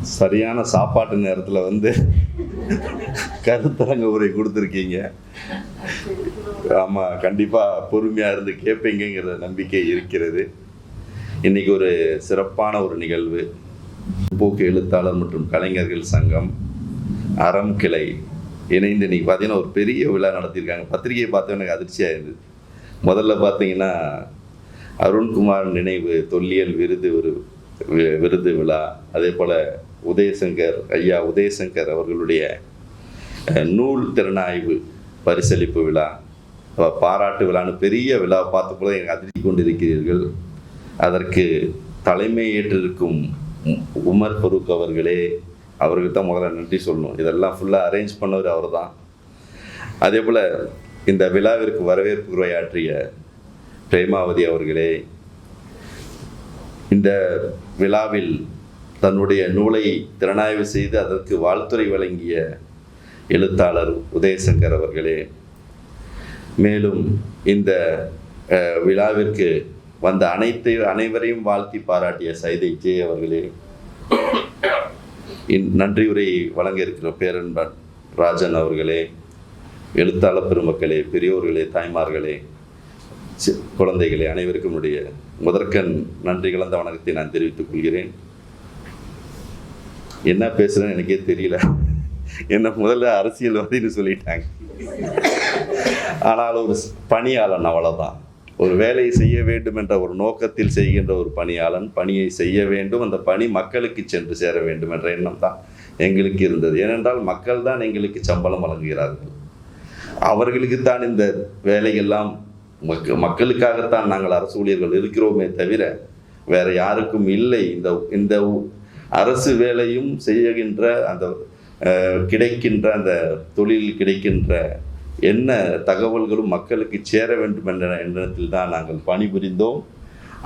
சரியான சாப்பாட்டு நேரத்தில் வந்து கருத்தரங்க உரை கொடுத்துருக்கீங்க. ஆமாம் கண்டிப்பாக பொறுமையாக இருந்து கேட்பீங்கிற நம்பிக்கை இருக்கிறது. இன்னைக்கு ஒரு சிறப்பான ஒரு நிகழ்வு. போக்கு எழுத்தாளர் மற்றும் கலைஞர்கள் சங்கம் அறம் கிளை இணைந்து இன்னைக்கு பார்த்தீங்கன்னா ஒரு பெரிய விழா நடத்தியிருக்காங்க. பத்திரிகையை பார்த்து எனக்கு அதிர்ச்சியாக இருந்தது. முதல்ல பார்த்தீங்கன்னா அருண்குமார் நினைவு தொல்லியல் விருது ஒரு வி- விருது விழா. அதே போல் உதயசங்கர் ஐயா உதயசங்கர் அவர்களுடைய நூல் திறனாய்வு பரிசளிப்பு விழா. பாராட்டு விழான்னு பெரிய விழா பார்த்து கூட எங்கள் அதிர்ச்சி கொண்டிருக்கிறீர்கள். அதற்கு தலைமை ஏற்றிருக்கும் உமர் ஃபரூக் அவர்களே அவருக்கு தான் முதல்ல நன்றி சொல்லணும். இதெல்லாம் ஃபுல்லாக அரேஞ்ச் பண்ணவர் அவர் தான் அதே போல் இந்த விழாவிற்கு வரவேற்பு உரையாற்றிய பிரேமாவதி அவர்களே இந்த விழாவில் தன்னுடைய நூலை திறனாய்வு செய்து அதற்கு வாழ்த்துரை வழங்கிய எழுத்தாளர் உதயசங்கர் அவர்களே மேலும் இந்த விழாவிற்கு வந்த அனைத்து அனைவரையும் வாழ்த்தி பாராட்டிய சைதை ஜே அவர்களே இன் நன்றியுரை வழங்க இருக்கிற பேரன்பன் ராஜன் அவர்களே எழுத்தாளர் பெருமக்களே பெரியோர்களே தாய்மார்களே குழந்தைகளே அனைவருக்கும் உடைய முதற்கண் நன்றி கலந்த வணக்கத்தை நான் தெரிவித்துக் கொள்கிறேன். என்ன பேசுகிறேன்னு எனக்கே தெரியல. என்னை முதல்ல அரசியல்வாதின்னு சொல்லிட்டாங்க. ஆனால் ஒரு பணியாளன் அவ்வளோதான் ஒரு வேலையை செய்ய வேண்டும் என்ற ஒரு நோக்கத்தில் செய்கின்ற ஒரு பணியாளன் பணியை செய்ய வேண்டும். அந்த பணி மக்களுக்கு சென்று சேர வேண்டும் என்ற எண்ணம் தான் எங்களுக்கு இருந்தது. ஏனென்றால் மக்கள் தான் எங்களுக்கு சம்பளம் வழங்குகிறார்கள். அவர்களுக்கு தான் இந்த வேலையெல்லாம் மக்க மக்களுக்காகத்தான் நாங்கள் அரசு ஊழியர்கள் இருக்கிறோமே தவிர வேறு யாருக்கும் இல்லை. இந்த இந்த ஊ- அரசு வேலையும் செய்கின்ற அந்த கிடைக்கின்ற அந்த தொழில் கிடைக்கின்ற என்ன தகவல்களும் மக்களுக்கு சேர வேண்டும் என்ற எண்ணத்தில் தான் நாங்கள் பணிபுரிந்தோம்.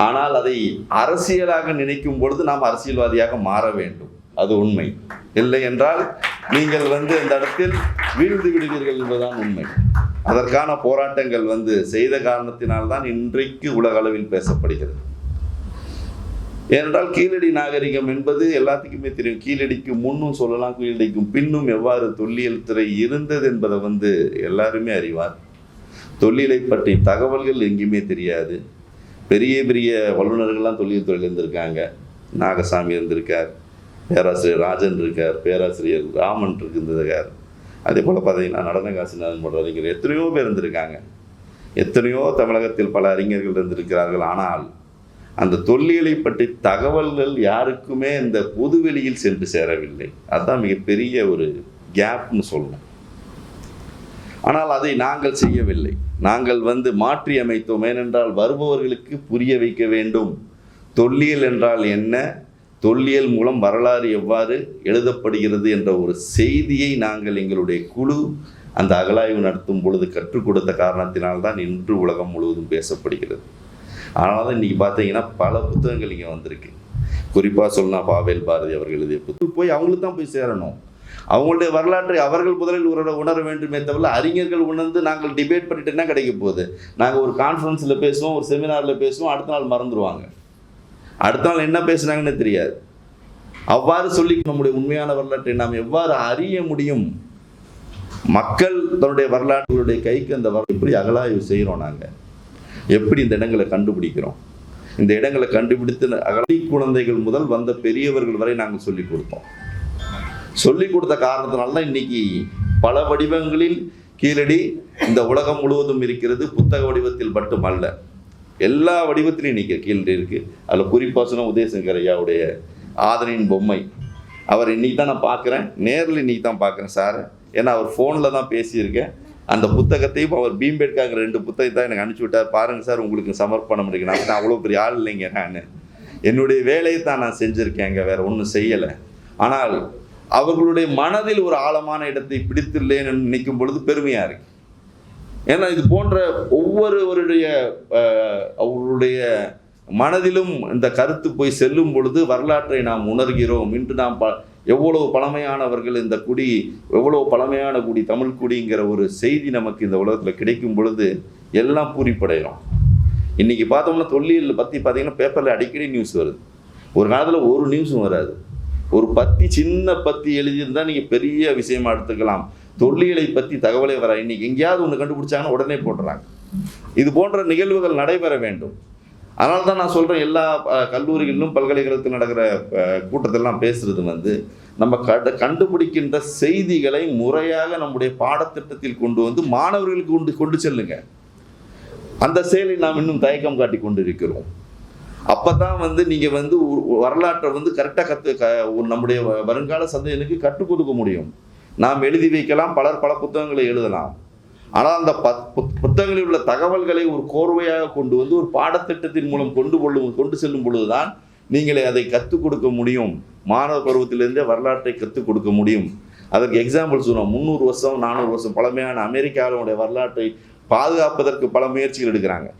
ஆனால் அதை அரசியலாக நினைக்கும் பொழுது நாம் அரசியல்வாதியாக மாற வேண்டும். அது உண்மை. இல்லை என்றால் நீங்கள் வந்து இந்த இடத்தில் வீழ்ந்து விடுவீர்கள் என்பதுதான் உண்மை. அதற்கான போராட்டங்கள் வந்து செய்த காரணத்தினால்தான் இன்றைக்கு உலக அளவில் பேசப்படுகிறது. ஏனென்றால் கீழடி நாகரிகம் என்பது எல்லாத்துக்குமே தெரியும். கீழடிக்கு முன்னும் சொல்லலாம் கீழடிக்கும் பின்னும் எவ்வாறு தொல்லியல் துறை இருந்தது என்பதை வந்து எல்லாருமே அறிவார். தொல்லியலை பற்றி தகவல்கள் எங்கேயுமே தெரியாது. பெரிய பெரிய வல்லுநர்கள்லாம் தொல்லியல் துறையில் இருந்திருக்காங்க. நாகசாமி இருந்திருக்கார் பேராசிரியர் ராஜன் இருக்கார் பேராசிரியர் ராமன் இருந்திருக்கார். அதே போல் பார்த்தீங்கன்னா நடனகாசிநாதன் போன்ற அறிஞர் எத்தனையோ பேர் இருந்திருக்காங்க. எத்தனையோ தமிழகத்தில் பல அறிஞர்கள் இருந்திருக்கிறார்கள். ஆனால் அந்த தொல்லியலை பற்றி தகவல்கள் யாருக்குமே இந்த பொதுவெளியில் சென்று சேரவில்லை. அதுதான் மிகப்பெரிய ஒரு கேப்னு சொல்லணும் ஆனால் அதை நாங்கள் செய்யவில்லை. நாங்கள் வந்து மாற்றி அமைத்தோம். ஏனென்றால் வருபவர்களுக்கு புரிய வைக்க வேண்டும். தொல்லியல் என்றால் என்ன? தொல்லியல் மூலம் வரலாறு எவ்வாறு எழுதப்படுகிறது என்ற ஒரு செய்தியை நாங்கள் எங்களுடைய குழு அந்த அகலாய்வு நடத்தும் பொழுது கற்றுக் கொடுத்த காரணத்தினால்தான் இன்று உலகம் முழுவதும் பேசப்படுகிறது. அதனால தான் இன்றைக்கி பார்த்தீங்கன்னா பல புத்தகங்கள் இங்கே வந்திருக்கு. குறிப்பாக சொல்லலாம் பாவேல் பாரதி அவர்கள் எழுதிய புத்தகம். போய் அவங்களுக்கு தான் போய் சேரணும். அவங்களுடைய வரலாற்றை அவர்கள் முதலில் உணர உணர வேண்டுமே தவிர அறிஞர்கள் உணர்ந்து நாங்கள் டிபேட் பண்ணிட்டு என்ன கிடைக்க போகுது? நாங்கள் ஒரு கான்ஃபரன்ஸில் பேசுவோம் ஒரு செமினாரில் பேசுவோம் அடுத்த நாள் மறந்துடுவாங்க அடுத்த நாள் என்ன பேசுனாங்கன்னு தெரியாது. அவ்வாறு சொல்லி நம்முடைய உண்மையான வரலாற்றை நாம் எவ்வாறு அறிய முடியும்? மக்கள் தன்னுடைய வரலாற்றுடைய கைக்கு அந்த வர எப்படி அகலாய்வு செய்கிறோம் நாங்கள் எப்படி இந்த இடங்களை கண்டுபிடிக்கிறோம்? இந்த இடங்களை கண்டுபிடித்து அகலை குழந்தைகள் முதல் வந்த பெரியவர்கள் வரை நாங்கள் சொல்லிக் கொடுத்தோம் சொல்லிக் கொடுத்த காரணத்தினால தான் இன்னைக்கு பல வடிவங்களில் கீழடி இந்த உலகம் முழுவதும் இருக்கிறது. புத்தக வடிவத்தில் மட்டுமல்ல எல்லா வடிவத்திலையும் இன்னைக்கு கீழடி இருக்குது அதில் குறிப்பாக சொன்ன உதயசங்கர் ஐயாவுடைய ஆதரின் பொம்மை. அவர் இன்னைக்கு தான் நான் பார்க்குறேன். நேரில் இன்னைக்கு தான் பார்க்குறேன் சார். ஏன்னா அவர் ஃபோனில் தான் பேசியிருக்கேன். அந்த புத்தகத்தையும் அவர் பீம்பேட்காங்க ரெண்டு புத்தகத்தை தான் எனக்கு அனுப்பிச்சி விட்டார். பாருங்கள் சார் உங்களுக்கு சமர்ப்பணம் இருக்கு. நான் நான் அவ்வளோ பெரிய ஆள் இல்லைங்க நான். என்னுடைய வேலையை தான் நான் செஞ்சுருக்கேங்க வேறு ஒன்றும் செய்யலை. ஆனால் அவர்களுடைய மனதில் ஒரு ஆழமான இடத்தை பிடித்துள்ளேன்னு நினைக்கும் பொழுது பெருமையாக இருக்கு. ஏன்னா இது போன்ற ஒவ்வொருவருடைய அவருடைய மனதிலும் இந்த கருத்து போய் செல்லும் பொழுது வரலாற்றை நாம் உணர்கிறோம். இன்று நாம் ப எவ்வளவு பழமையானவர்கள் இந்த குடி எவ்வளவு பழமையான குடி தமிழ் குடிங்கிற ஒரு செய்தி நமக்கு இந்த உலகத்தில் கிடைக்கும் பொழுது எல்லாம் பூரிப்படைகிறோம். இன்னைக்கு பார்த்தோம்னா தொல்லியல் பற்றி பார்த்தீங்கன்னா பேப்பரில் அடிக்கடி நியூஸ் வருது. ஒரு காலத்தில் ஒரு நியூஸும் வராது. ஒரு பத்தி சின்ன பத்தி எழுதியிருந்தால் நீங்கள் பெரிய விஷயமா எடுத்துக்கலாம். தொல்லியலை பற்றி தகவலே வர இன்னைக்கு எங்கேயாவது ஒன்று கண்டுபிடிச்சாங்கன்னா உடனே போடுறாங்க இது போன்ற நிகழ்வுகள் நடைபெற வேண்டும். அதனால தான் நான் சொல்கிறேன் எல்லா கல்லூரிகளிலும் பல்கலைக்கழகத்தில் நடக்கிற அஹ், கூட்டத்தெல்லாம் பேசுறது வந்து நம்ம கண்டு கண்டுபிடிக்கின்ற செய்திகளை முறையாக நம்முடைய பாடத்திட்டத்தில் கொண்டு வந்து மாணவர்களுக்கு கொண்டு கொண்டு செல்லுங்க. அந்த செயலை நாம் இன்னும் தயக்கம் காட்டி கொண்டு இருக்கிறோம் அப்போ தான் வந்து நீங்கள் வந்து வரலாற்றை வந்து கரெக்டாக கற்று க- நம்முடைய வ- வருங்கால சந்ததியினருக்கு கற்றுக் கொடுக்க முடியும். நாம் எழுதி வைக்கலாம் பலர் பல புத்தகங்களை எழுதலாம். ஆனால் அந்த பத்- புத்- புத்தகங்களில் உள்ள தகவல்களை ஒரு கோர்வையாக கொண்டு வந்து ஒரு பாடத்திட்டத்தின் மூலம் கொண்டு கொள்ளும் கொண்டு செல்லும் பொழுதுதான் நீங்களே அதை கற்றுக் கொடுக்க முடியும். மாணவ பருவத்திலிருந்தே வரலாற்றை கற்றுக் கொடுக்க முடியும். அதற்கு எக்ஸாம்பிள் சொன்னோம் முந்நூறு வருஷம் நானூறு வருஷம் பழமையான அமெரிக்காவுடைய வரலாற்றை பாதுகாப்பதற்கு பல முயற்சிகள் எடுக்கிறாங்க.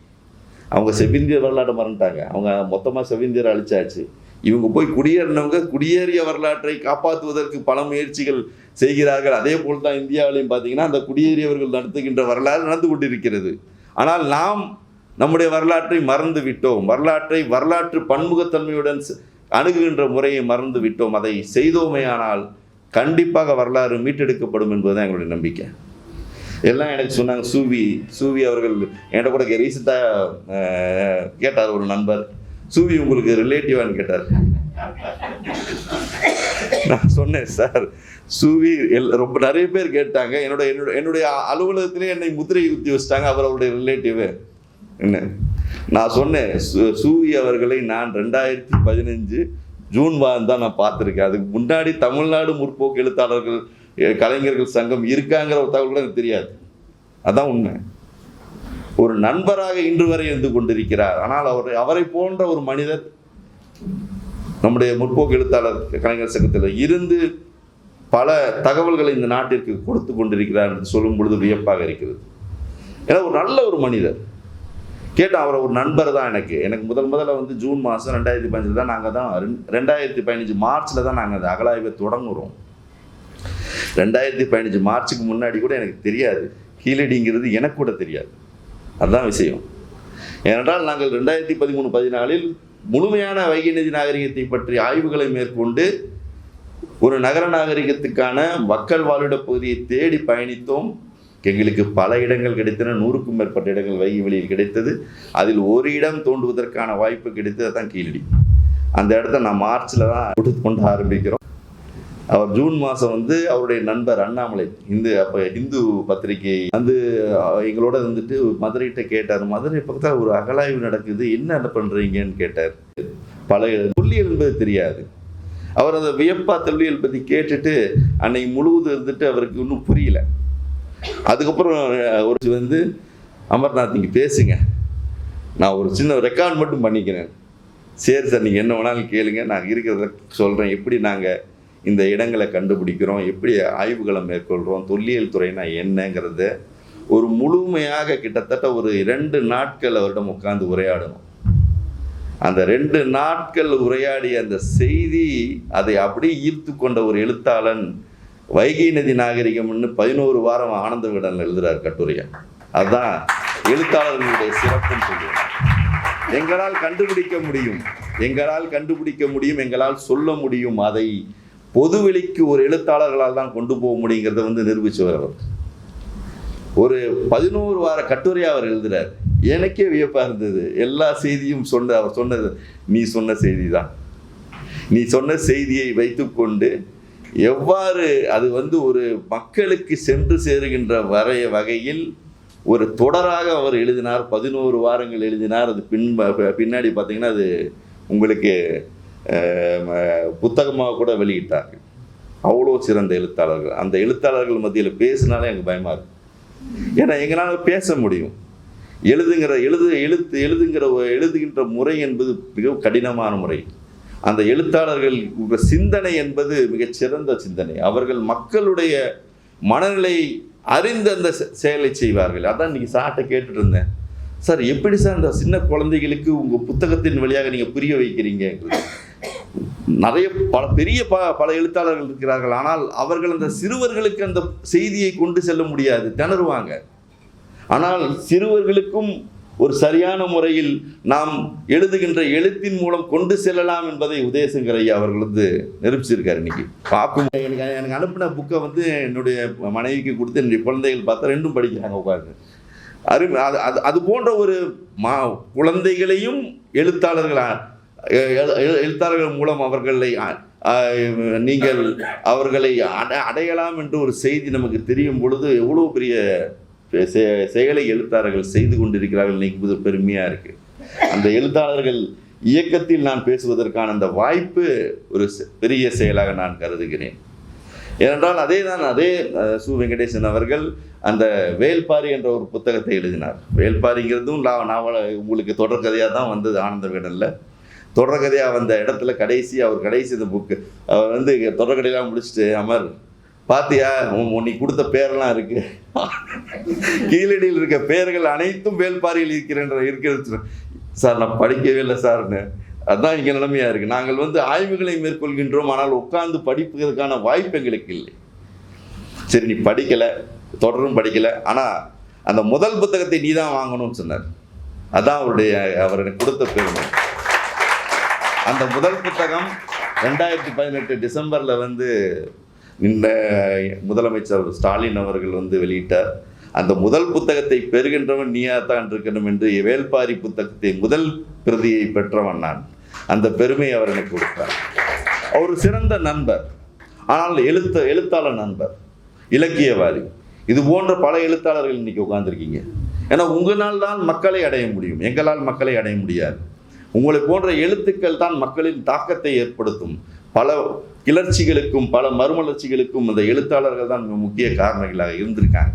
அவங்க செவ்விந்திய வரலாற்றை மறந்துட்டாங்க. அவங்க மொத்தமாக செவ்விந்தியரை அழிச்சாச்சு. இவங்க போய் குடியேறினவங்க குடியேறிய வரலாற்றை காப்பாற்றுவதற்கு பல முயற்சிகள் செய்கிறார்கள். அதே போல் தான் இந்தியாவிலையும் பார்த்தீங்கன்னா அந்த குடியேறியவர்கள் நடத்துகின்ற வரலாறு நடந்து கொண்டிருக்கிறது. ஆனால் நாம் நம்முடைய வரலாற்றை மறந்து விட்டோம். வரலாற்றை வரலாற்று பன்முகத்தன்மையுடன் அணுகுகின்ற முறையை மறந்து விட்டோம். அதை செய்தோமேயானால் கண்டிப்பாக வரலாறு மீட்டெடுக்கப்படும் என்பதுதான் எங்களுடைய நம்பிக்கை. எல்லாம் எனக்கு சொன்னாங்க சூவி சூவி அவர்கள் என்கிட்ட கூட ரீசெண்டாக கேட்டார் ஒரு நண்பர். சூவி உங்களுக்கு ரிலேட்டிவான்னு கேட்டார். நான் சொன்னேன் சார் சூவி எல் ரொம்ப நிறைய பேர் கேட்டாங்க என்னோட என்னோட என்னுடைய அலுவலகத்திலே என்னை முத்திரை குத்தி வச்சிட்டாங்க அவர் அவருடைய ரிலேட்டிவு என்ன? நான் சொன்னேன் சு- சூவி அவர்களை நான் ரெண்டாயிரத்தி பதினஞ்சு ஜூன் மாதம் தான் நான் பார்த்துருக்கேன். அதுக்கு முன்னாடி தமிழ்நாடு முற்போக்கு எழுத்தாளர்கள் கலைஞர்கள் சங்கம் இருக்காங்கிற ஒரு தகவல் கூட எனக்கு தெரியாது. அதான் உண்மை. ஒரு நண்பராக இன்று வரை இருந்து கொண்டிருக்கிறார். ஆனால் அவர் அவரை போன்ற ஒரு மனிதர் நம்முடைய முற்போக்கு எழுத்தாளர் கலைஞர் சங்கத்தில் இருந்து பல தகவல்களை இந்த நாட்டிற்கு கொடுத்து கொண்டிருக்கிறார் என்று சொல்லும் பொழுது வியப்பாக இருக்கிறது. ஏன்னா ஒரு நல்ல ஒரு மனிதர். கேட்டால் அவரை ஒரு நண்பர் தான் எனக்கு. எனக்கு முதல் முதல்ல வந்து ஜூன் மாதம் ரெண்டாயிரத்தி பதினஞ்சு தான் நாங்கள் தான் ரெண்டாயிரத்தி பதினஞ்சு மார்ச்சில் தான் நாங்கள் அந்த அகலாய்வை தொடங்குறோம். ரெண்டாயிரத்தி பதினஞ்சு மார்ச்சுக்கு முன்னாடி கூட எனக்கு தெரியாது. கீழடிங்கிறது எனக்கு கூட தெரியாது. அதுதான் விஷயம். ஏனென்றால் நாங்கள் ரெண்டாயிரத்தி பதிமூணு பதினாலில் முழுமையான வைகை நிதி நாகரிகத்தை பற்றி ஆய்வுகளை மேற்கொண்டு ஒரு நகர நாகரிகத்துக்கான மக்கள் வாழ்விட பகுதியை தேடி பயணித்தோம். எங்களுக்கு பல இடங்கள் கிடைத்தன. நூறுக்கும் மேற்பட்ட இடங்கள் வைகை வெளியில் கிடைத்தது. அதில் ஒரு இடம் தோண்டுவதற்கான வாய்ப்பு கிடைத்தது. தான் கீழடி. அந்த இடத்த நான் மார்ச்சில் தான் கொண்டு ஆரம்பிக்கிறோம். அவர் ஜூன் மாதம் வந்து அவருடைய நண்பர் அண்ணாமலை இந்து அப்போ ஹிந்து பத்திரிகை வந்து எங்களோட வந்துட்டு மதுரைகிட்ட கேட்டார். மதுரை பக்கத்தில் ஒரு அகலாய்வு நடக்குது என்ன பண்ணுறீங்கன்னு கேட்டார். பல தொல்லியல் என்பது தெரியாது. அவர் அந்த வியப்பா தொல்லியல் பற்றி கேட்டுட்டு அன்னைக்கு முழுவதும் இருந்துட்டு அவருக்கு இன்னும் புரியல. அதுக்கப்புறம் ஒரு வந்து அமர்நாத் நீங்கள் பேசுங்க. நான் ஒரு சின்ன ரெக்கார்ட் மட்டும் பண்ணிக்கிறேன். சரி சார் நீங்கள் என்ன வேணாலும் கேளுங்க. நான் இருக்கிறத சொல்கிறேன் எப்படி நாங்கள் இந்த இடங்களை கண்டுபிடிக்கிறோம் எப்படி ஆய்வுகளை மேற்கொள்கிறோம் தொல்லியல் துறைனா என்னங்கிறத ஒரு முழுமையாக கிட்டத்தட்ட ஒரு ரெண்டு நாட்கள் அவரிடம் உட்காந்து உரையாடணும். அந்த ரெண்டு நாட்கள் உரையாடிய அந்த செய்தி அதை அப்படியே ஈர்த்து கொண்ட ஒரு எழுத்தாளன் வைகை நதி நாகரிகம்னு பதினோரு வாரம் ஆனந்த விடன் எழுதுறார் கட்டுரையை. அதுதான் எழுத்தாளர்களுடைய சிறப்புன்னு சொல்லுவேன் எங்களால் கண்டுபிடிக்க முடியும். எங்களால் கண்டுபிடிக்க முடியும் எங்களால் சொல்ல முடியும் அதை பொதுவெளிக்கு ஒரு எழுத்தாளர்களால் தான் கொண்டு போக முடியுங்கிறத வந்து நிரூபிச்சவர் அவர். ஒரு பதினோரு வார கட்டுரையாக அவர் எழுதுகிறார் எனக்கே வியப்பாக இருந்தது. எல்லா செய்தியும் சொன்ன அவர் சொன்னது நீ சொன்ன செய்தி தான் நீ சொன்ன செய்தியை வைத்துக்கொண்டு எவ்வாறு அது வந்து ஒரு மக்களுக்கு சென்று சேருகின்ற வரைய வகையில் ஒரு தொடராக அவர் எழுதினார். பதினோரு வாரங்கள் எழுதினார். அது பின் பின்னாடி பார்த்தீங்கன்னா அது உங்களுக்கு புத்தகமாக கூட வெளியிட்டார்கள். அவ்வளோ சிறந்த எழுத்தாளர்கள். அந்த எழுத்தாளர்கள் மத்தியில் பேசினாலே எனக்கு பயமாக இருக்கும் ஏன்னா எங்களால் பேச முடியும். எழுதுங்கிற எழுது எழுத்து எழுதுங்கிற எழுதுகின்ற முறை என்பது மிகவும் கடினமான முறை. அந்த எழுத்தாளர்கள் சிந்தனை என்பது மிகச்சிறந்த சிந்தனை. அவர்கள் மக்களுடைய மனநிலை அறிந்து அந்த செ- செயலை செய்வார்கள். அதான் இன்னைக்கு சாட்டை கேட்டுட்டு இருந்தேன். சார் எப்படி சார் அந்த சின்ன குழந்தைகளுக்கு உங்கள் புத்தகத்தின் வழியாக நீங்கள் புரிய வைக்கிறீங்க நிறைய பல பெரிய ப பல எழுத்தாளர்கள் இருக்கிறார்கள். ஆனால் அவர்கள் அந்த சிறுவர்களுக்கு அந்த செய்தியை கொண்டு செல்ல முடியாது. திணறுவாங்க. ஆனால் சிறுவர்களுக்கும் ஒரு சரியான முறையில் நாம் எழுதுகின்ற எழுத்தின் மூலம் கொண்டு செல்லலாம் என்பதை உதயசங்கர் ஐயா அவர்கள் வந்து நிரூபிச்சிருக்காரு இன்னைக்கு. பார்க்கும் எனக்கு எனக்கு அனுப்பின புக்கை வந்து என்னுடைய மனைவிக்கு கொடுத்து என்னுடைய குழந்தைகள் பார்த்தா ரெண்டும் படிக்கிறாங்க உட்காந்து அருமை. அது அது அது போன்ற ஒரு மா குழந்தைகளையும் எழுத்தாளர்களா எழுத்தாளர்கள் மூலம் அவர்களை நீங்கள் அவர்களை அட அடையலாம் என்று ஒரு செய்தி நமக்கு தெரியும் பொழுது எவ்வளோ பெரிய செ- செயலை எழுத்தாளர்கள் செய்து கொண்டிருக்கிறார்கள் நினைப்பது பெருமையாக இருக்குது அந்த எழுத்தாளர்கள் இயக்கத்தில் நான் பேசுவதற்கான அந்த வாய்ப்பு ஒரு செ- பெரிய செயலாக நான் கருதுகிறேன். ஏனென்றால் அதே தான் அதே சு. வெங்கடேசன் அவர்கள் அந்த வேல்பாரி என்ற ஒரு புத்தகத்தை எழுதினார். வேல்பாரிங்கிறதும் லா- நாவல உங்களுக்கு தொடர்கதையாக தான் வந்தது ஆனந்த விகடனில் தொடர்கதையாக வந்த இடத்துல கடைசி அவர் கடைசி இந்த புக்கு அவர் வந்து தொடர்கதையெல்லாம் முடிச்சுட்டு அமர் பாத்தியா? உன் நீ கொடுத்த பேரெல்லாம் இருக்கு. கீழடியில் இருக்க பெயர்கள் அனைத்தும் வேல்பாரியில் இருக்கிறன்ற இருக்கிறது சார் நான் படிக்கவே இல்லை சார்னு. அதான் இங்கே நிலைமையாக இருக்குது நாங்கள் வந்து ஆய்வுகளை மேற்கொள்கின்றோம் ஆனால் உட்கார்ந்து படிப்பதற்கான வாய்ப்பு எங்களுக்கு இல்லை. சரி நீ படிக்கலை தொடரும் படிக்கலை ஆனால் அந்த முதல் புத்தகத்தை நீ தான் வாங்கணும்னு சொன்னார். அதான் அவருடைய அவர் எனக்கு கொடுத்த பெருமை. அந்த முதல் புத்தகம் ரெண்டாயிரத்தி பதினெட்டு டிசம்பரில் வந்து இந்த முதலமைச்சர் ஸ்டாலின் அவர்கள் வந்து வெளியிட்டார். அந்த முதல் புத்தகத்தை பெறுகின்றவன் நீயா தான் இருக்கணும் என்று வேல்பாரி புத்தகத்தை முதல் பிரதியை பெற்றவன் நான். அந்த பெருமை அவர் எனக்கு கொடுத்தார். அவர் சிறந்த நண்பர் ஆனால் எழுத்த எழுத்தாளர் நண்பர் இலக்கியவாதி. இது போன்ற பல எழுத்தாளர்கள் இன்னைக்கு உட்கார்ந்துருக்கீங்க. ஏன்னா உங்களால் தான் மக்களை அடைய முடியும். எங்களால் மக்களை அடைய முடியாது. உங்களை போன்ற எழுத்துக்கள் தான் மக்களின் தாக்கத்தை ஏற்படுத்தும். பல கிளர்ச்சிகளுக்கும் பல மறுமலர்ச்சிகளுக்கும் இந்த எழுத்தாளர்கள் தான் மிக முக்கிய காரணங்களாக இருந்திருக்காங்க.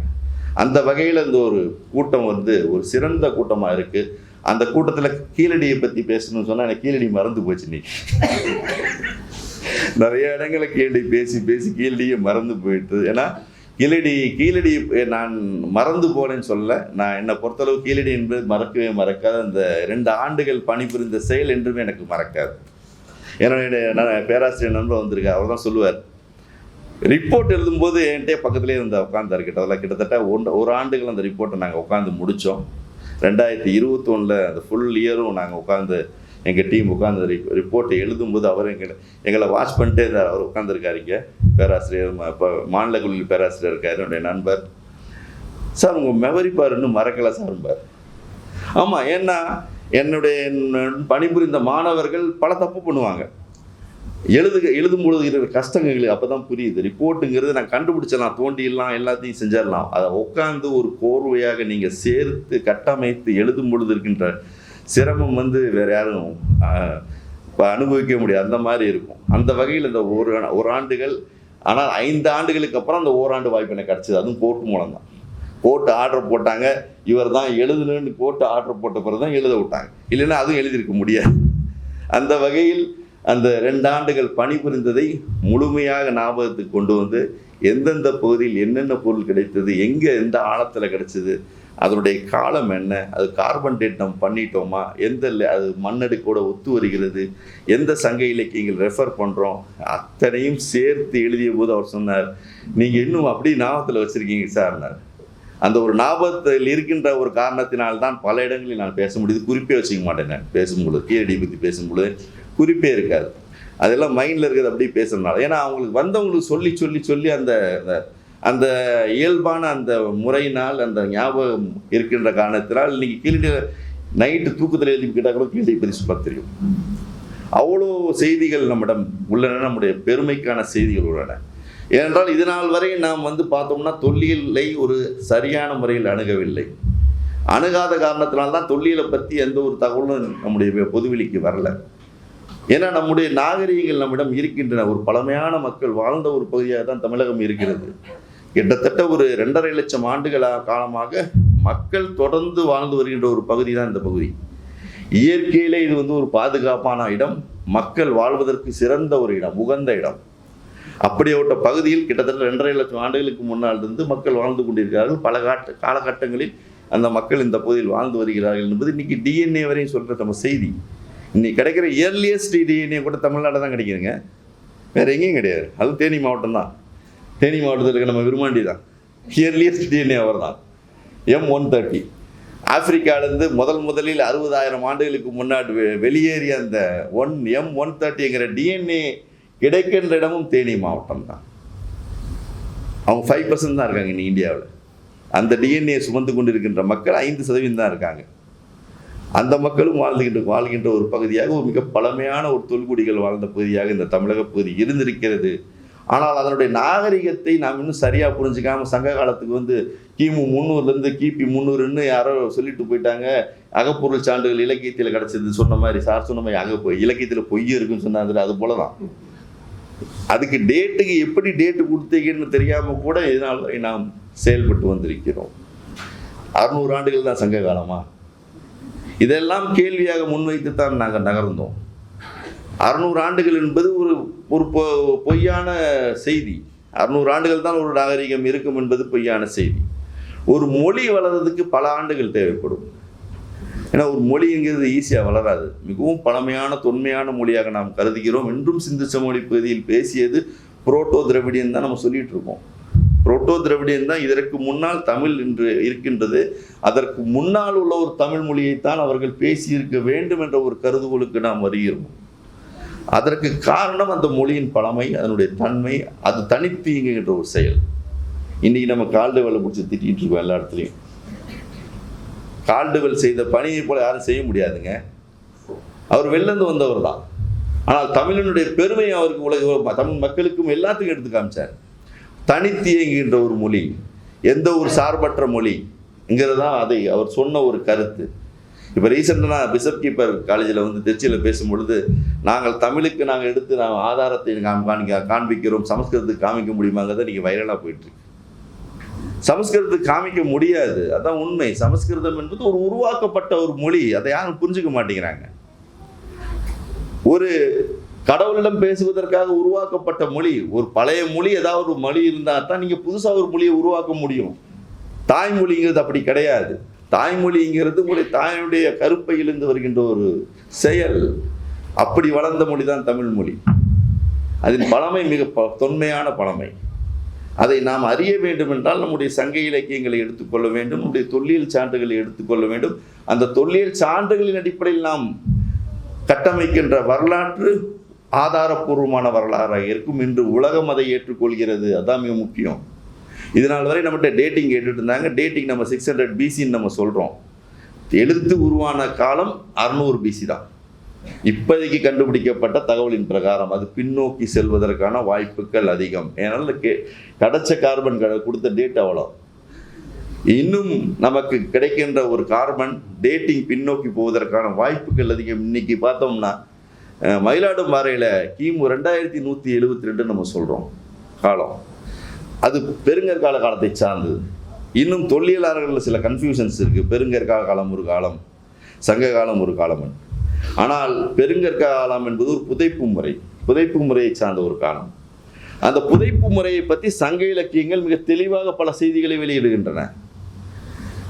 அந்த வகையில் இந்த ஒரு கூட்டம் வந்து ஒரு சிறந்த கூட்டமாக இருக்குது அந்த கூட்டத்தில் கீழடியை பற்றி பேசணும்னு சொன்னால் எனக்கு கீழடி மறந்து போச்சு நீ நிறைய இடங்களை கீழடி பேசி பேசி கீழடியை மறந்து போயிட்டு ஏன்னா கீழடி கீழடி நான் மறந்து போனேன்னு சொல்ல நான் என்னை பொறுத்தளவு கீழடி என்பது மறக்கவே மறக்காது. அந்த ரெண்டு ஆண்டுகள் பணிபுரிந்த செயல் என்றுமே எனக்கு மறக்காது. ஏன்னா என்னுடைய பேராசிரியர் நண்பர் வந்திருக்கார். அவர் தான் சொல்லுவார். ரிப்போர்ட் எழுதும்போது என்கிட்டே பக்கத்துலேயே இருந்த உட்காந்தார் கிட்டத்தட்ட கிட்டத்தட்ட ஒன்று ஒரு ஆண்டுகள் அந்த ரிப்போர்ட்டை நாங்கள் உட்காந்து முடித்தோம் ரெண்டாயிரத்தி இருபத்தொன்னில் அந்த ஃபுல் இயரும் நாங்கள் உட்காந்து எங்கள் டீம் உட்காந்து ரிப்போர்ட்டை எழுதும்போது அவர் எங்களை எங்களை வாட்ச் பண்ணிட்டே இருந்தார். அவர் உட்காந்துருக்காரு இங்கே. பேராசிரியர் இப்போ மாநில கல்லூரி பேராசிரியர் இருக்கார் என்னுடைய நண்பர். சார் உங்கள் மெமரி பாருன்னு மறக்கலை சார்பார் ஆமாம் ஏன்னா என்னுடைய பணிபுரிந்த மாணவர்கள் பல தப்பு பண்ணுவாங்க. எழுதுக எழுதும் பொழுது இருக்கிற கஷ்டங்கள் அப்போ தான் புரியுது. ரிப்போர்ட்டுங்கிறது நான் கண்டுபிடிச்சிடலாம் தோண்டிடலாம் எல்லாத்தையும் செஞ்சிடலாம். அதை உட்காந்து ஒரு கோர்வையாக நீங்கள் சேர்த்து கட்டமைத்து எழுதும் பொழுது இருக்கின்ற சிரமம் வந்து வேறு யாரும் அனுபவிக்க முடியாது. அந்த மாதிரி இருக்கும். அந்த வகையில் இந்த ஒரு ஒரு ஆண்டுகள் ஆனால் ஐந்து ஆண்டுகளுக்கு அப்புறம் அந்த ஓராண்டு வாய்ப்பு எனக்கு கிடச்சிது. அதுவும் கோர்ட் மூலம் தான். கோர்ட்டு ஆர்டர் போட்டாங்க. இவர் தான் எழுதுணுன்னு கோர்ட்டு ஆர்டர் போட்ட பிறகு தான் எழுத விட்டாங்க. இல்லைன்னா அதுவும் எழுதியிருக்க முடியாது. அந்த வகையில் அந்த ரெண்டு ஆண்டுகள் பணிபுரிந்ததை முழுமையாக ஞாபகத்துக்கு கொண்டு வந்து எந்தெந்த பகுதியில் என்னென்ன பொருள் கிடைத்தது எங்கே எந்த ஆழத்தில் கிடைச்சது அதனுடைய காலம் என்ன? அது கார்பன் டேட் நம்ம பண்ணிட்டோமா? எந்த ல- அது மண்ணடுக்கோட ஒத்து வருகிறது? எந்த சங்க இலக்கியங்கள் ரெஃபர் பண்ணுறோம் அத்தனையும் சேர்த்து எழுதிய போது அவர் சொன்னார் நீங்கள் இன்னும் அப்படி ஞாபகத்தில் வச்சுருக்கீங்க சார்னார் அந்த ஒரு ஞாபகத்தில் இருக்கின்ற ஒரு காரணத்தினால்தான் பல இடங்களில் நான் பேச முடியுது. குறிப்பே வச்சுக்க மாட்டேன் நான். பேசும்பொழுது கீழடி பற்றி பேசும்பொழுது குறிப்பே இருக்காது. அதெல்லாம் மைண்டில் இருக்கிறது அப்படியே பேசுறதுனால. ஏன்னா அவங்களுக்கு வந்தவங்களுக்கு சொல்லி சொல்லி சொல்லி அந்த அந்த- இயல்பான அந்த முறையினால் அந்த ஞாபகம் இருக்கின்ற காரணத்தினால் இன்னைக்கு கீழடி நைட்டு தூக்கத்தில் எழுதி கேட்டால் கூட கீழடி பரிசு சொல்ல அவ்வளோ செய்திகள் நம்மிடம் உள்ளன நம்முடைய பெருமைக்கான செய்திகள் உள்ளன. ஏனென்றால் இது நாள் வரை நாம் வந்து பார்த்தோம்னா தொல்லியலை ஒரு சரியான முறையில் அணுகவில்லை. அணுகாத காரணத்தினால்தான் தொல்லியலை பற்றி எந்த ஒரு தகவலும் நம்முடைய பொதுவெளிக்கு வரல. ஏன்னா நம்முடைய நாகரீகங்கள் நம்மிடம் இருக்கின்றன. ஒரு பழமையான மக்கள் வாழ்ந்த ஒரு பகுதியாக தான் தமிழகம் இருக்கிறது. கிட்டத்தட்ட ஒரு ரெண்டரை லட்சம் ஆண்டுகளா காலமாக மக்கள் தொடர்ந்து வாழ்ந்து வருகின்ற ஒரு பகுதி தான் இந்த பகுதி. இயற்கையிலே இது வந்து ஒரு பாதுகாப்பான இடம் மக்கள் வாழ்வதற்கு சிறந்த ஒரு இடம் உகந்த இடம். அப்படிப்பட்ட பகுதியில் கிட்டத்தட்ட ரெண்டரை லட்சம் ஆண்டுகளுக்கு முன்னால் இருந்து மக்கள் வாழ்ந்து கொண்டிருக்கிறார்கள். பல காட்ட காலகட்டங்களில் அந்த மக்கள் இந்த பகுதியில் வாழ்ந்து வருகிறார்கள் என்பது இன்னைக்கு டிஎன்ஏ வரையும் சொல்கிற நம்ம செய்தி. இன்னைக்கு கிடைக்கிற இயர்லியஸ்ட் டிஎன்ஏ கூட தமிழ்நாடு தான் கிடைக்குதுங்க. வேறு எங்கேயும் கிடையாது. அதுவும் தேனி மாவட்டம் தான் தேனி மாவட்டத்தில் இருக்க நம்ம விருமாண்டி தான். இயர்லியஸ்ட் டிஎன்ஏ அவர் தான். எம் ஒன் தேர்ட்டி ஆப்பிரிக்காவிலேருந்து முதல் முதலில் அறுபதாயிரம் ஆண்டுகளுக்கு முன்னாடி வெ- வெளியேறிய அந்த ஒன் எம் ஒன் தேர்ட்டிங்கிற டிஎன்ஏ கிடைக்கின்ற இடமும் தேனி மாவட்டம் தான். அவங்க ஃபைவ் பர்சன்ட் தான் இருக்காங்க இன்னைக்கு இந்தியாவில். அந்த டிஎன்ஏ சுமந்து கொண்டிருக்கின்ற மக்கள் ஐந்து சதவீதம் தான் இருக்காங்க. அந்த மக்களும் வாழ்ந்துகின்ற வாழ்கின்ற ஒரு பகுதியாக ஒரு மிக பழமையான ஒரு தொல்குடிகள் வாழ்ந்த பகுதியாக இந்த தமிழக பகுதி இருந்திருக்கிறது. ஆனால் அதனுடைய நாகரிகத்தை நாம் இன்னும் சரியாக புரிஞ்சுக்காமல் சங்க காலத்துக்கு வந்து கிமு முந்நூறுலேருந்து கிபி முந்நூறுன்னு யாரோ சொல்லிட்டு போயிட்டாங்க. அகப்பொருள் சான்றுகள் இலக்கியத்தில் கிடச்சது சொன்ன மாதிரி சார் சொன்ன மாதிரி அக இலக்கியத்தில் பொய் இருக்குன்னு சொன்னாங்க அது போல தான் அதுக்கு டேட்டுக்கு எப்படி டேட்டு கொடுத்தீங்கன்னு தெரியாமல் கூட இதனால் நாம் செயல்பட்டு வந்திருக்கிறோம். அறுநூறு ஆண்டுகள் தான் சங்க காலமா? இதெல்லாம் கேள்வியாக முன்வைத்து தான் நாங்கள் நகர்ந்தோம். அறுநூறு ஆண்டுகள் என்பது ஒரு ஒரு பொ- பொய்யான செய்தி. அறுநூறு ஆண்டுகள் தான் ஒரு நாகரிகம் இருக்கும் என்பது பொய்யான செய்தி. ஒரு மொழி வளர்றதுக்கு பல ஆண்டுகள் தேவைப்படும். ஏன்னா ஒரு மொழிங்கிறது ஈஸியாக வளராது. மிகவும் பழமையான தொன்மையான மொழியாக நாம் கருதுகிறோம். என்றும் சிந்து சமொழி பகுதியில் பேசியது புரோட்டோ திரவிடியன் தான் நம்ம சொல்லிட்டு இருக்கோம். புரோட்டோ திரவிடியன் தான் இதற்கு முன்னால் தமிழ் என்று இருக்கின்றது. அதற்கு முன்னால் உள்ள ஒரு தமிழ் மொழியைத்தான் அவர்கள் பேசியிருக்க வேண்டும் என்ற ஒரு கருதுகோளுக்கு நாம் வருகிறோம். அதற்கு காரணம் அந்த மொழியின் பழமை அதனுடைய தன்மை அது தனித்து இயங்குகின்ற ஒரு செயல். இன்னைக்கு நம்ம கால்டு வேலை பிடிச்சி திட்டிகிட்டு இருக்கோம் எல்லா இடத்துலையும். கால்டுவெல் செய்த பணியை போல யாரும் செய்ய முடியாதுங்க. அவர் வெளிலேருந்து வந்தவர் தான். ஆனால் தமிழனுடைய பெருமையை அவருக்கு உலக தமிழ் மக்களுக்கும் எல்லாத்துக்கும் எடுத்து காமிச்சார். தனித்து இயங்குகின்ற ஒரு மொழி எந்த ஒரு சார்பற்ற மொழிங்கிறது தான் அதை அவர் சொன்ன ஒரு கருத்து. இப்போ ரீசெண்டாக நான் பிஷப் கீப்பர் காலேஜில் வந்து திருச்சியில் பேசும்பொழுது நாங்கள் தமிழுக்கு நாங்கள் எடுத்து நாங்கள் ஆதாரத்தை காண்பிக்க காணிக்க காண்பிக்கிறோம். சமஸ்கிருதத்துக்கு காமிக்க முடியுமாங்கிறத நீங்கள் வைரலாக போயிட்டுருக்கு சமஸ்கிருதத்துக்கு காமிக்க முடியாது. அதான் உண்மை. சமஸ்கிருதம் என்பது ஒரு உருவாக்கப்பட்ட ஒரு மொழி. அதை யாரும் புரிஞ்சுக்க மாட்டேங்கிறாங்க. ஒரு கடவுளிடம் பேசுவதற்காக உருவாக்கப்பட்ட மொழி ஒரு பழைய மொழி ஏதாவது ஒரு மொழி இருந்தால் தான் நீங்கள் புதுசாக ஒரு மொழியை உருவாக்க முடியும். தாய்மொழிங்கிறது அப்படி கிடையாது. தாய்மொழிங்கிறது உங்களுடைய கருப்பை கருப்பையிலிருந்து வருகின்ற ஒரு செயல். அப்படி வளர்ந்த மொழி தான் தமிழ் மொழி. அதன் பழமை மிக ப- தொன்மையான பழமை. அதை நாம் அறிய வேண்டும் என்றால் நம்முடைய சங்க இலக்கியங்களை எடுத்துக்கொள்ள வேண்டும் நம்முடைய தொல்லியல் சான்றுகளை எடுத்துக்கொள்ள வேண்டும். அந்த தொல்லியல் சான்றுகளின் அடிப்படையில் நாம் கட்டமைக்கின்ற வரலாற்று ஆதாரப்பூர்வமான வரலாறாக இருக்கும். இன்று உலகம் அதை ஏற்றுக்கொள்கிறது. அதான் மிக முக்கியம். இதனால் வரை நம்மகிட்ட டேட்டிங் கேட்டுட்டு இருந்தாங்க டேட்டிங் நம்ம சிக்ஸ் ஹண்ட்ரட் பிசின்னு நம்ம சொல்கிறோம் எழுத்து உருவான காலம் அறுநூறு பிசி தான். இப்போதைக்கு கண்டுபிடிக்கப்பட்ட தகவலின் பிரகாரம் அது பின்னோக்கி செல்வதற்கான வாய்ப்புகள் அதிகம். ஏனால் கே கிடைச்ச கார்பன் கொடுத்த டேட் அவ்வளோ இன்னும் நமக்கு கிடைக்கின்ற ஒரு கார்பன் டேட்டிங் பின்னோக்கி போவதற்கான வாய்ப்புகள் அதிகம். இன்னைக்கு பார்த்தோம்னா அஹ், மயிலாடும்பாறையில் கிமு ரெண்டாயிரத்தி நூற்றி எழுபத்தி ரெண்டு நம்ம சொல்கிறோம் காலம். அது பெருங்கற்கால காலத்தை சார்ந்தது. இன்னும் தொல்லியலாளர்களில் சில கன்ஃபியூஷன்ஸ் இருக்குது பெருங்கற்கால காலம் ஒரு காலம் சங்க காலம் ஒரு காலம் ஆனால் பெருங்கற்காலம் என்பது ஒரு புதைப்பு முறை. புதைப்பு முறையை சார்ந்த ஒரு காலம். அந்த புதைப்பு முறையை பற்றி சங்க இலக்கியங்கள் மிக தெளிவாக பல செய்திகளை வெளியிடுகின்றன.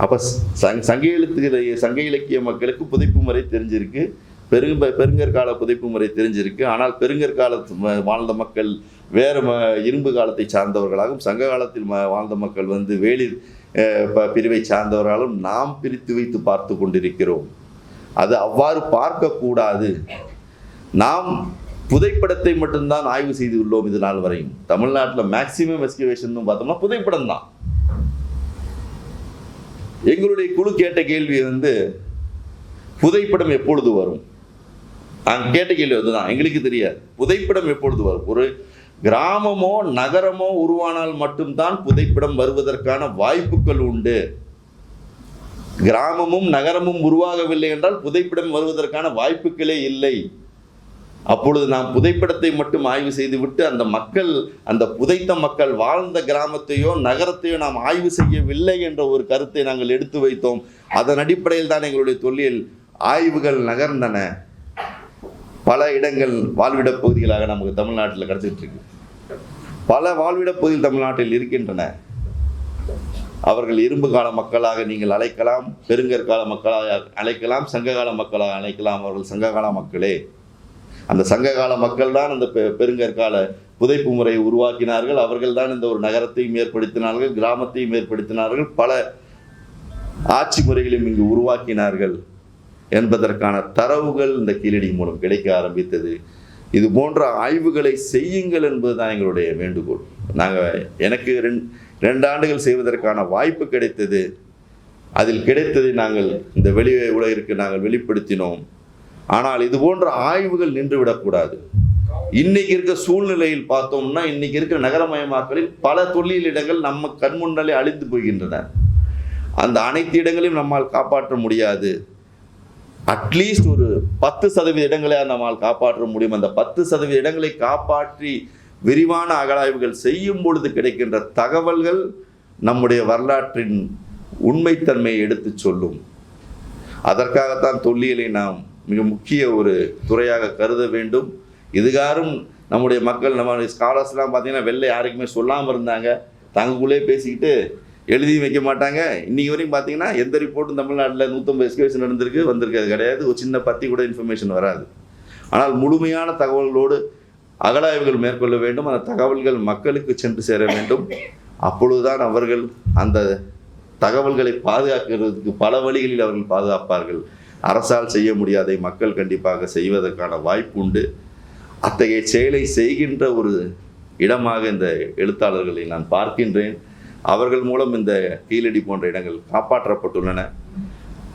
அப்போ சங் சங்க எழுத்துக்கிற சங்க இலக்கிய மக்களுக்கு புதைப்பு முறை தெரிஞ்சிருக்கு. பெருங்க பெருங்கற்கால புதைப்பு முறை தெரிஞ்சிருக்கு. ஆனால் பெருங்கற்காலத்து ம- வாழ்ந்த மக்கள் வேறு ம இரும்பு காலத்தை சார்ந்தவர்களாகவும் சங்க காலத்தில் ம வாழ்ந்த மக்கள் வந்து வேளிர் ப- பிரிவை சார்ந்தவர்களாலும் நாம் பிரித்து வைத்து பார்த்து கொண்டிருக்கிறோம். அது அவ்வாறு பார்க்கக்கூடாது. நாம் புதைப்படத்தை மட்டும்தான் ஆய்வு செய்துள்ளோம் இது நாள் வரையும். தமிழ்நாட்டில் மேக்சிமம் எஸ்கிவேஷன் பார்த்தோம்னா புதைப்படம் தான். எங்களுடைய குழு கேட்ட கேள்வி வந்து புதைப்படம் எப்பொழுது வரும்? நாங்கள் கேட்ட கேள்வி அதுதான். எங்களுக்கு தெரியாது. புதைப்படம் எப்பொழுது வரும்? ஒரு கிராமமோ நகரமோ உருவானால் மட்டும்தான் புதைப்படம் வருவதற்கான வாய்ப்புகள் உண்டு. கிராமமும் நகரமும் உருவாகவில்லை என்றால் புதைப்படம் வருவதற்கான வாய்ப்புகளே இல்லை. அப்பொழுது நாம் புதைப்படத்தை மட்டும் ஆய்வு செய்துவிட்டு அந்த மக்கள் அந்த புதைத்த மக்கள் வாழ்ந்த கிராமத்தையோ நகரத்தையோ நாம் ஆய்வு செய்யவில்லை என்ற ஒரு கருத்தை நாங்கள் எடுத்து வைத்தோம். அதன் அடிப்படையில் தான் எங்களுடைய தொழில் ஆய்வுகள் நகர்ந்தன. பல இடங்கள் வாழ்விடப் பகுதிகளாக நமக்கு தமிழ்நாட்டில் கிடச்சிட்டு இருக்கு. பல வாழ்விடப் பகுதிகள் தமிழ்நாட்டில் இருக்கின்றன. அவர்கள் இரும்பு கால மக்களாக நீங்கள் அழைக்கலாம் பெருங்கற்கால மக்களாக அழைக்கலாம் சங்ககால மக்களாக அழைக்கலாம் அவர்கள் சங்ககால மக்களே. அந்த சங்ககால மக்கள் தான் அந்த பெ- பெருங்கற்கால புதைப்பு முறையை உருவாக்கினார்கள். அவர்கள் தான் இந்த ஒரு நகரத்தையும் ஏற்படுத்தினார்கள் கிராமத்தையும் ஏற்படுத்தினார்கள். பல ஆட்சி முறைகளையும் இங்கு உருவாக்கினார்கள். என்பதற்கான தரவுகள் இந்த கீழடி மூலம் கிடைக்க ஆரம்பித்தது. இது போன்ற ஆய்வுகளை செய்யுங்கள் என்பதுதான் எங்களுடைய வேண்டுகோள். நாங்கள் எனக்கு ரெண் ரெண்டு ஆண்டுகள் செய்வதற்கான வாய்ப்பு கிடைத்தது. அதில் கிடைத்ததை நாங்கள் இந்த வெளி உலகிற்கு நாங்கள் வெளிப்படுத்தினோம். ஆனால் இது போன்ற ஆய்வுகள் நின்று விடக்கூடாது இன்னைக்கு இருக்க சூழ்நிலையில் பார்த்தோம்னா இன்னைக்கு இருக்கிற நகரமயமாக்கலில் பல தொழில் இடங்கள் நம்ம கண்முன்னாலே அழிந்து போகின்றன. அந்த அனைத்து இடங்களையும் நம்மால் காப்பாற்ற முடியாது. அட்லீஸ்ட் ஒரு பத்து சதவீத இடங்களை நம்மால் காப்பாற்ற முடியும். அந்த பத்து சதவீத இடங்களை காப்பாற்றி விரிவான அகழாய்வுகள் செய்யும் பொழுது கிடைக்கின்ற தகவல்கள் நம்முடைய வரலாற்றின் உண்மைத்தன்மையை எடுத்துச் சொல்லும். அதற்காகத்தான் தொல்லியலை நாம் மிக முக்கிய ஒரு துறையாக கருத வேண்டும். இதுகாரும் நம்முடைய மக்கள் நம்ம ஸ்காலர்ஸ்லாம் பார்த்தீங்கன்னா வெளில யாருக்குமே சொல்லாமல் இருந்தாங்க. தங்களுக்குள்ளே பேசிக்கிட்டு எழுதி வைக்க மாட்டாங்க. இன்னைக்கு வரைக்கும் பார்த்தீங்கன்னா எந்த ரிப்போர்ட்டும் தமிழ்நாட்டில் நூற்றம்பது எஸ்கேஷன் நடந்திருக்கு வந்திருக்கிறது கிடையாது. ஒரு சின்ன பத்தி கூட இன்ஃபர்மேஷன் வராது. ஆனால் முழுமையான தகவல்களோடு அகலாய்வுகள் மேற்கொள்ள வேண்டும். அந்த தகவல்கள் மக்களுக்கு சென்று சேர வேண்டும். அப்பொழுதுதான் அவர்கள் அந்த தகவல்களை பாதுகாக்கிறதுக்கு பல வழிகளில் அவர்கள் பாதுகாப்பார்கள். அரசால் செய்ய முடியாதை மக்கள் கண்டிப்பாக செய்வதற்கான வாய்ப்பு உண்டு. அத்தகைய செயலை செய்கின்ற ஒரு இடமாக இந்த எழுத்தாளர்களை நான் பார்க்கின்றேன். அவர்கள் மூலம் இந்த கீழடி போன்ற இடங்கள் காப்பாற்றப்பட்டுள்ளன.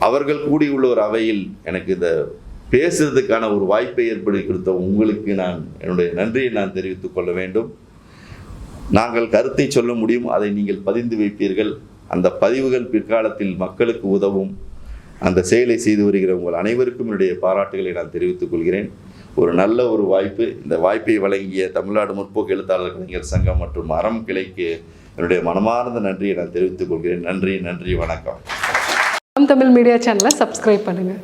அவர்கள் கூடியுள்ள ஒரு அவையில் எனக்கு இந்த பேசுறதுக்கான ஒரு வாய்ப்பை ஏற்படுத்தி கொடுத்த உங்களுக்கு நான் என்னுடைய நன்றியை நான் தெரிவித்துக் கொள்ள வேண்டும். நாங்கள் கருத்தை சொல்ல முடியும் அதை நீங்கள் பதிந்து வைப்பீர்கள். அந்த பதிவுகள் பிற்காலத்தில் மக்களுக்கு உதவும். அந்த செயலை செய்து வருகிற உங்கள் அனைவருக்கும் என்னுடைய பாராட்டுகளை நான் தெரிவித்துக் கொள்கிறேன். ஒரு நல்ல ஒரு வாய்ப்பு. இந்த வாய்ப்பை வழங்கிய தமிழ்நாடு முற்போக்கு எழுத்தாளர் கலைஞர் சங்கம் மற்றும் அறம் கிளைக்கு என்னுடைய மனமார்ந்த நன்றியை நான் தெரிவித்துக் கொள்கிறேன். நன்றி நன்றி வணக்கம். தமிழ் மீடியா சேனலை சப்ஸ்கிரைப் பண்ணுங்கள்